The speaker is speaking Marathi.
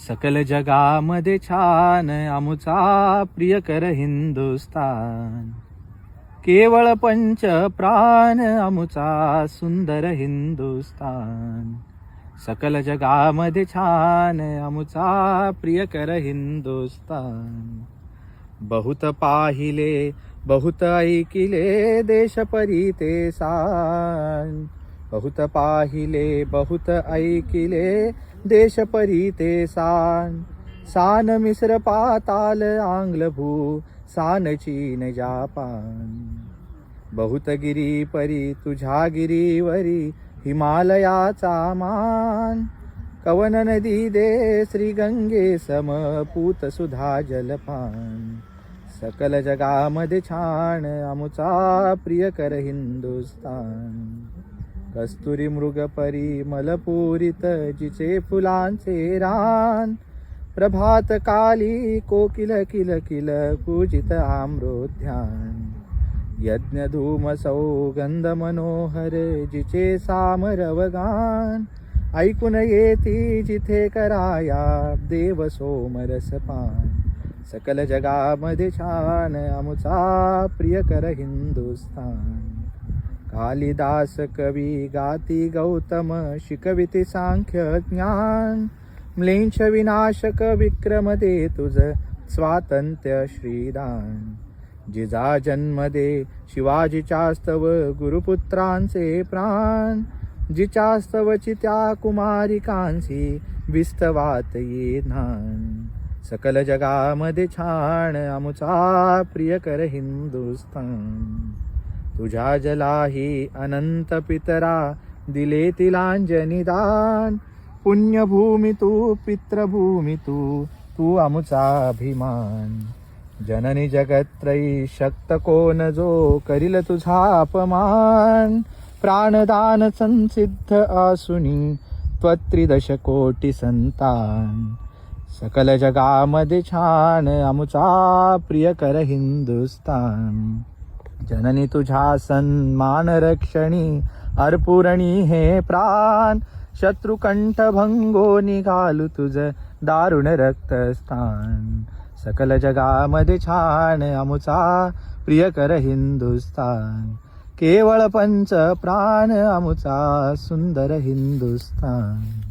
सकल जगामध्ये छान आमुचा प्रियकर हिंदुस्तान केवळ पंच प्राण आमुचा सुंदर हिंदुस्तान सकल जगामध्ये छान आमुचा प्रियकर हिंदुस्तान बहुत पाहिले बहुत ऐकिले देश परीते सान बहुत पाहिले बहुत ऐकिले देश परी ते सान. सान मिश्र पाताल आंग्ल भू सान चीन जापान. बहुत गिरी परी तुझ्या गिरीवरी हिमालयाचा मान. कवन नदी दे श्री गंगे सम पूत सुधा जलपान. सकल जगामध्ये छान आमुचा प्रियकर हिंदुस्तान कस्तुरी मृग मलपूरित जिचे फुलांचे रान. प्रभात काली कोकिल किल किल पूजित आम्रोध्यान यज्ञ धूम सौगंध मनोहर जिचे सामरवगान ऐकून येती जिथे कराया देव सोमरस पान. सकल जगामध्ये छान आमुचा प्रियकर हिंदुस्तान कालिदास कवी गाती गौतम शिकविती सांख्य ज्ञान. म्लेंश विनाशक विक्रम दे तुझ स्वातंत्र्य श्रीदान. जिजा जन्म दे शिवाजीचास्तव गुरुपुत्रांचे प्राण. जिच्यास्तवची त्या कुमारिकांसी विस्तवात ये ज्ञान सकल जगामध्ये छान आमुचा प्रियकर हिंदुस्तान तुझ्या जलाही अनंत पितरा दिले तिलांजनी दान. पुण्यभूमी तू पितृभूमी तू तू आमुचा अभिमान जननी जगत्रयी शक्त कोण जो करील तुझा अपमान. प्राणदान संसिद्ध आसुनी त्वत्रिदश कोटी संतान. सकल जगामध्ये छान आमुचा प्रियकर हिंदुस्तान जननी तुझ्या सन्मान रक्षणी अर्पुरणी हे प्राण शत्रुकंठ भंगो निघालू तुझ दारुण रक्तस्थान. सकल जगामध्ये छान अमुचा प्रियकर हिंदुस्तान केवळ पंच प्राण अमुचा सुंदर हिंदुस्तान